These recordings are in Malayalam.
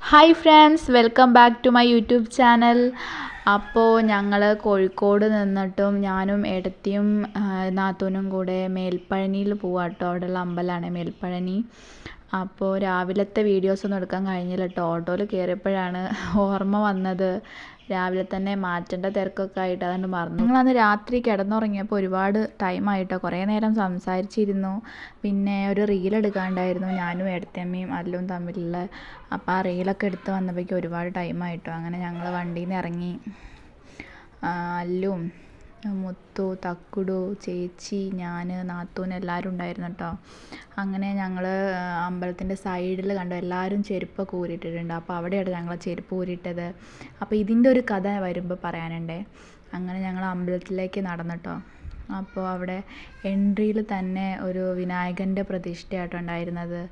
Hi friends welcome back to my YouTube channel അപ്പോൾ ഞങ്ങൾ കോഴിക്കോട് നിന്നിട്ടും ഞാനും ഏടത്തിയും നാത്തൂനും കൂടെ മേൽപ്പഴനിയിൽ പോവാം കേട്ടോ അവിടെയുള്ള അമ്പലമാണ് മേൽപ്പഴനി. അപ്പോൾ രാവിലത്തെ വീഡിയോസ് ഒന്നും എടുക്കാൻ കഴിഞ്ഞില്ല കേട്ടോ ഓട്ടോയിൽ കയറിയപ്പോഴാണ് ഓർമ്മ വന്നത്. രാവിലെ തന്നെ മാറ്റേണ്ട തിരക്കൊക്കെ ആയിട്ട് അതുകൊണ്ട് മറന്നു. ഞങ്ങളന്ന് രാത്രി കിടന്നുറങ്ങിയപ്പോൾ ഒരുപാട് ടൈം ആയിട്ടോ? കുറേ നേരം സംസാരിച്ചിരുന്നു. പിന്നെ ഒരു റീൽ എടുക്കാണ്ടായിരുന്നു. ഞാനും എടുത്തമ്മയും അല്ലും തമ്മിലുള്ള അപ്പോൾ ആ റീലൊക്കെ എടുത്ത് വന്നപ്പോഴേക്കും ഒരുപാട് ടൈമായിട്ടോ അങ്ങനെ ഞങ്ങൾ വണ്ടിയിൽ നിന്ന് ഇറങ്ങി അല്ലും മുത്തു തക്കുടു ചേച്ചി ഞാൻ നാത്തൂൻ എല്ലാവരും ഉണ്ടായിരുന്നു കേട്ടോ. അങ്ങനെ ഞങ്ങൾ അമ്പലത്തിന്റെ സൈഡിൽ കണ്ടു. എല്ലാവരും ചെരുപ്പൊക്കെ ഊരിയിട്ടിട്ടുണ്ട്. അപ്പോൾ അവിടെയാണ് ഞങ്ങൾ ചെരുപ്പ് ഊരിയിട്ടത്. അപ്പോൾ ഇതിന്റെ ഒരു കഥ വരുമ്പോൾ പറയാനുണ്ടേ. അങ്ങനെ ഞങ്ങൾ അമ്പലത്തിലേക്ക് നടന്നിട്ടോ അപ്പോൾ അവിടെ എൻട്രിയിൽ തന്നെ ഒരു വിനായകന്റെ പ്രതിഷ്ഠയായിട്ട് ഉണ്ടായിരുന്നത്.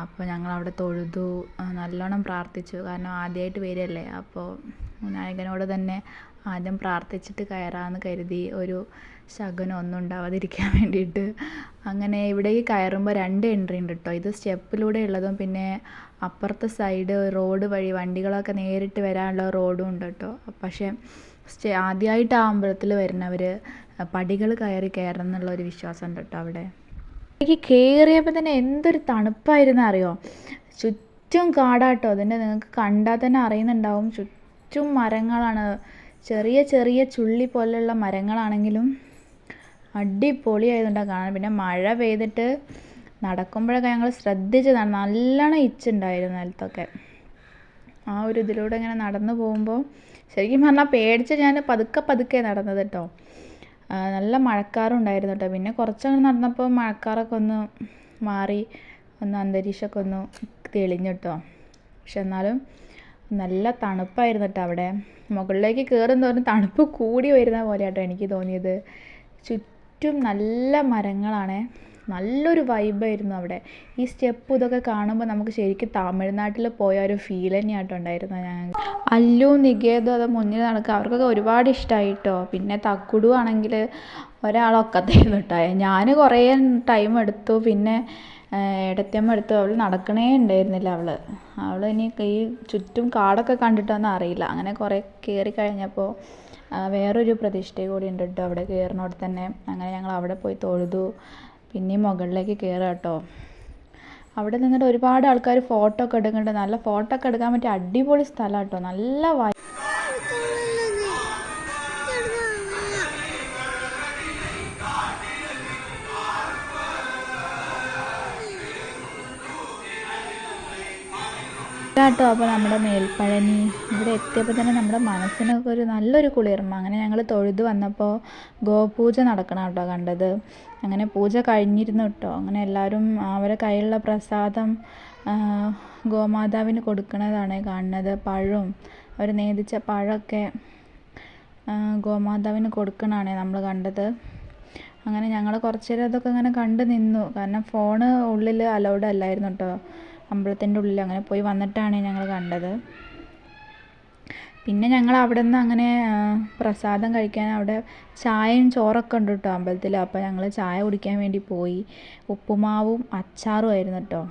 അപ്പോൾ ഞങ്ങൾ അവിടെ തൊഴുതു നല്ലോണം പ്രാർത്ഥിച്ചു. കാരണം ആദ്യമായിട്ട് വരികയല്ലേ. അപ്പോൾ വിനായകനോട് തന്നെ ആദ്യം പ്രാർത്ഥിച്ചിട്ട് കയറാമെന്ന് കരുതി ഒരു ശകുനം ഒന്നും ഉണ്ടാവാതിരിക്കാൻ വേണ്ടിയിട്ട്. അങ്ങനെ ഇവിടേക്ക് കയറുമ്പോൾ രണ്ട് എൻട്രി ഉണ്ട് കേട്ടോ ഇത് സ്റ്റെപ്പിലൂടെ ഉള്ളതും പിന്നെ അപ്പുറത്തെ സൈഡ് റോഡ് വഴി വണ്ടികളൊക്കെ നേരിട്ട് വരാനുള്ള റോഡും ഉണ്ട് കേട്ടോ പക്ഷേ സ്റ്റേ ആദ്യമായിട്ട് ആ അമ്പലത്തിൽ വരുന്നവർ പടികൾ കയറി കയറണം എന്നുള്ള ഒരു വിശ്വാസം ഉണ്ട് കേട്ടോ അവിടെ. എനിക്ക് കയറിയപ്പോൾ തന്നെ എന്തൊരു തണുപ്പായിരുന്നു അറിയോ? ചുറ്റും കാടാട്ടോ അതിന്റെ നിങ്ങൾക്ക് കണ്ടാൽ തന്നെ അറിയുന്നുണ്ടാവും. ചുറ്റും മരങ്ങളാണ്. ചെറിയ ചെറിയ ചുള്ളി പോലെയുള്ള മരങ്ങളാണെങ്കിലും അടിപൊളിയായതുകൊണ്ടാണ് കാണാൻ. പിന്നെ മഴ പെയ്തിട്ട് നടക്കുമ്പോഴൊക്കെ ഞങ്ങൾ ശ്രദ്ധിച്ചതാണ്. നല്ലോണം ഇച്ചുണ്ടായിരുന്നു നിലത്തൊക്കെ. ആ ഒരു ഇതിലൂടെ ഇങ്ങനെ നടന്നു പോകുമ്പോൾ ശരിക്കും പറഞ്ഞാൽ പേടിച്ച് ഞാൻ പതുക്കെ പതുക്കെ നടന്നത് കേട്ടോ. നല്ല മഴക്കാറും ഉണ്ടായിരുന്നു കേട്ടോ. പിന്നെ കുറച്ചങ്ങ് നടന്നപ്പോൾ മഴക്കാറൊക്കെ ഒന്ന് മാറി ഒന്ന് അന്തരീക്ഷമൊക്കെ ഒന്ന് തെളിഞ്ഞു കേട്ടോ. പക്ഷെ എന്നാലും നല്ല തണുപ്പായിരുന്നു കേട്ടോ അവിടെ. മുകളിലേക്ക് കയറും തോറും തണുപ്പ് കൂടി വരുന്ന പോലെയാട്ടോ എനിക്ക് തോന്നിയത്. ചുറ്റും നല്ല മരങ്ങളാണ്. നല്ലൊരു വൈബായിരുന്നു അവിടെ. ഈ സ്റ്റെപ്പ് ഇതൊക്കെ കാണുമ്പോൾ നമുക്ക് ശരിക്കും തമിഴ്നാട്ടിൽ പോയ ഒരു ഫീൽ തന്നെയാട്ടോ ഉണ്ടായിരുന്നത് ഞാൻ അല്ലു നികേതു അത് മുന്നിൽ നടക്കുക അവർക്കൊക്കെ ഒരുപാട് ഇഷ്ടമായി കേട്ടോ പിന്നെ തക്കുടു ആണെങ്കിൽ ഒരാളൊക്കത്തായിരുന്നു കേട്ടോ. ഞാൻ കുറേ ടൈം എടുത്തു. പിന്നെ ഇടത്തമ്മ എടുത്തു അവൾ നടക്കണേ ഉണ്ടായിരുന്നില്ല അവൾ അവൾ ഇനി ഈ ചുറ്റും കാടൊക്കെ കണ്ടിട്ടൊന്നും അറിയില്ല. അങ്ങനെ കുറേ കയറി കഴിഞ്ഞപ്പോൾ വേറൊരു പ്രതിഷ്ഠ കൂടി ഉണ്ട് കേട്ടോ അവിടെ കയറിനോട് തന്നെ. അങ്ങനെ ഞങ്ങൾ അവിടെ പോയി തൊഴുതു. പിന്നെയും മുകളിലേക്ക് കയറുക കേട്ടോ. അവിടെ നിന്നിട്ട് ഒരുപാട് ആൾക്കാർ ഫോട്ടോ ഒക്കെ എടുക്കുന്നുണ്ട്. നല്ല ഫോട്ടോ ഒക്കെ എടുക്കാൻ പറ്റിയ അടിപൊളി സ്ഥലം കേട്ടോ. നല്ല വൈ കേട്ടോ. അപ്പോൾ നമ്മുടെ മേൽപ്പഴനി ഇവിടെ എത്തിയപ്പോൾ തന്നെ നമ്മുടെ മനസ്സിനൊക്കെ ഒരു നല്ലൊരു കുളിർമ. അങ്ങനെ ഞങ്ങൾ തൊഴുത് വന്നപ്പോൾ ഗോപൂജ നടക്കണം കേട്ടോ കണ്ടത്. അങ്ങനെ പൂജ കഴിഞ്ഞിരുന്നു കേട്ടോ. അങ്ങനെ എല്ലാവരും അവരെ കയ്യിലുള്ള പ്രസാദം ഗോമാതാവിന് കൊടുക്കുന്നതാണ് കാണുന്നത്. പഴവും അവർ നേദിച്ച പഴമൊക്കെ ഗോമാതാവിന് കൊടുക്കണതാണ് നമ്മൾ കണ്ടത്. അങ്ങനെ ഞങ്ങൾ കുറച്ചേരം അതൊക്കെ അങ്ങനെ കണ്ട് നിന്നു. കാരണം ഫോണ് ഉള്ളിൽ അലൗഡ് അല്ലായിരുന്നു കേട്ടോ. അമ്പലത്തിന്റെ ഉള്ളിൽ അങ്ങനെ പോയി വന്നിട്ടാണ് ഞങ്ങൾ കണ്ടത്. പിന്നെ ഞങ്ങൾ അവിടെ നിന്ന് അങ്ങനെ പ്രസാദം കഴിക്കാൻ അവിടെ ചായയും ചോറൊക്കെ ഉണ്ട് കേട്ടോ അമ്പലത്തിൽ അപ്പോൾ ഞങ്ങൾ ചായ കുടിക്കാൻ വേണ്ടി പോയി. ഉപ്പുമാവും അച്ചാറും ആയിരുന്നു കേട്ടോ.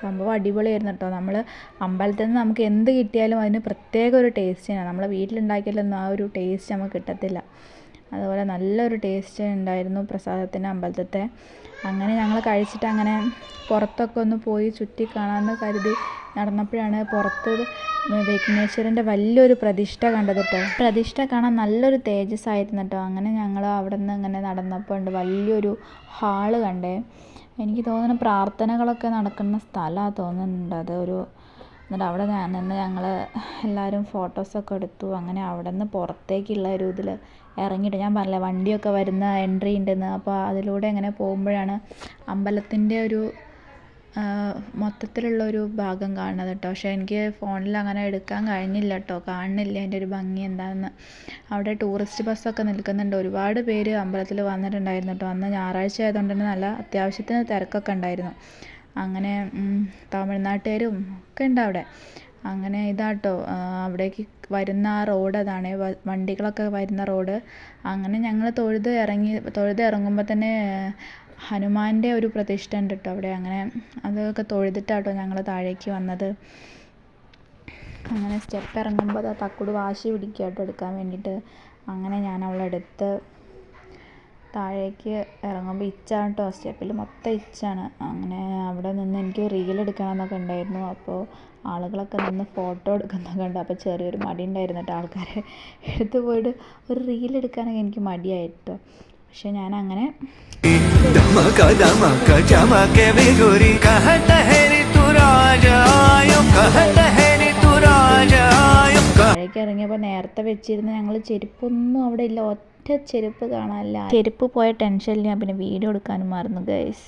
സംഭവം അടിപൊളിയായിരുന്നു കേട്ടോ. നമ്മൾ അമ്പലത്തിൽ നിന്ന് നമുക്ക് എന്ത് കിട്ടിയാലും അതിന് പ്രത്യേക ഒരു ടേസ്റ്റാണ് നമ്മൾ വീട്ടിലുണ്ടാക്കിയാലൊന്നും ആ ഒരു ടേസ്റ്റ് നമുക്ക് കിട്ടത്തില്ല. അതുപോലെ നല്ലൊരു ടേസ്റ്റ് ഉണ്ടായിരുന്നു പ്രസാദത്തിന് അമ്പലത്തെ അങ്ങനെ ഞങ്ങൾ കഴിച്ചിട്ട് അങ്ങനെ പുറത്തൊക്കെ ഒന്ന് പോയി ചുറ്റി കാണാമെന്ന് കരുതി നടന്നപ്പോഴാണ് പുറത്ത് വിഘ്നേശ്വരന്റെ വലിയൊരു പ്രതിഷ്ഠ കണ്ടത് കേട്ടോ പ്രതിഷ്ഠ കാണാൻ നല്ലൊരു തേജസ് ആയിരുന്നു കേട്ടോ അങ്ങനെ ഞങ്ങൾ അവിടെ നിന്ന് ഇങ്ങനെ നടന്നപ്പോൾ ഉണ്ട് വലിയൊരു ഹാൾ കണ്ടേ. എനിക്ക് തോന്നുന്നു പ്രാർത്ഥനകളൊക്കെ നടക്കുന്ന സ്ഥലമാണ് തോന്നുന്നുണ്ട്. അത് ഒരു എന്നിട്ട് അവിടെ ഞാൻ നിന്ന് ഞങ്ങൾ എല്ലാവരും ഫോട്ടോസൊക്കെ എടുത്തു. അങ്ങനെ അവിടെ നിന്ന് പുറത്തേക്കുള്ള ഒരു ഇതിൽ ഇറങ്ങിയിട്ട് ഞാൻ പറഞ്ഞില്ലേ വണ്ടിയൊക്കെ വരുന്ന എൻട്രി ഉണ്ടെന്ന്. അപ്പോൾ അതിലൂടെ അങ്ങനെ പോകുമ്പോഴാണ് അമ്പലത്തിന്റെ ഒരു മൊത്തത്തിലുള്ള ഒരു ഭാഗം കാണുന്നത് കേട്ടോ. പക്ഷേ എനിക്ക് ഫോണിൽ അങ്ങനെ എടുക്കാൻ കഴിഞ്ഞില്ല കേട്ടോ. കാണുന്നില്ല അതിന്റെ ഒരു ഭംഗി എന്താണെന്ന്. അവിടെ ടൂറിസ്റ്റ് ബസ്സൊക്കെ നിൽക്കുന്നുണ്ട്. ഒരുപാട് പേര് അമ്പലത്തിൽ വന്നിട്ടുണ്ടായിരുന്നു കേട്ടോ. അന്ന് ഞായറാഴ്ച ആയതുകൊണ്ട് തന്നെ നല്ല അത്യാവശ്യത്തിന് തിരക്കൊക്കെ ഉണ്ടായിരുന്നു. അങ്ങനെ തമിഴ്നാട്ടുകാരും ഒക്കെ ഉണ്ട് അവിടെ. അങ്ങനെ ഇതാട്ടോ അവിടേക്ക് വരുന്ന ആ റോഡ് അതാണ് വണ്ടികളൊക്കെ വരുന്ന റോഡ്. അങ്ങനെ ഞങ്ങൾ തൊഴുത് ഇറങ്ങി തൊഴുത് ഇറങ്ങുമ്പോൾ തന്നെ ഹനുമാന്റെ ഒരു പ്രതിഷ്ഠ ഉണ്ട് കേട്ടോ അവിടെ. അങ്ങനെ അതൊക്കെ തൊഴുതിട്ടാട്ടോ ഞങ്ങൾ താഴേക്ക് വന്നത്. അങ്ങനെ സ്റ്റെപ്പ് ഇറങ്ങുമ്പോൾ തക്കുട് വാശി പിടിക്കുക കേട്ടോ എടുക്കാൻ വേണ്ടിയിട്ട്. അങ്ങനെ ഞാൻ അവളെടുത്ത് താഴേക്ക് ഇറങ്ങുമ്പോൾ ഇച്ചാണ് കേട്ടോ സ്റ്റെപ്പിൽ മൊത്തം ഇച്ചാണ് അങ്ങനെ അവിടെ നിന്ന് എനിക്ക് റീൽ എടുക്കണമെന്നൊക്കെ ഉണ്ടായിരുന്നു അപ്പോൾ ആളുകളൊക്കെ നിന്ന് ഫോട്ടോ എടുക്കുന്നൊക്കെ ഉണ്ട് അപ്പോൾ ചെറിയൊരു മടി ഉണ്ടായിരുന്നു കേട്ടോ ആൾക്കാരെ എടുത്ത് പോയിട്ട് ഒരു റീൽ എടുക്കാനൊക്കെ എനിക്ക് മടിയായിട്ടോ പക്ഷെ ഞാൻ അങ്ങനെ धमक धमक चमके बिगुरी कहत है ऋतु राजायो कहत है ऋतु राजायो താഴേക്ക് ഇറങ്ങിയപ്പോൾ നേരത്തെ വെച്ചിരുന്ന ഞങ്ങൾ ചെരുപ്പൊന്നും അവിടെ ഇല്ല. ഒറ്റ ചെരുപ്പ് കാണാനില്ല. ചെരുപ്പ് പോയ ടെൻഷനിൽ ഞാൻ പിന്നെ വീഡിയോ എടുക്കാനും മറന്നു ഗൈസ്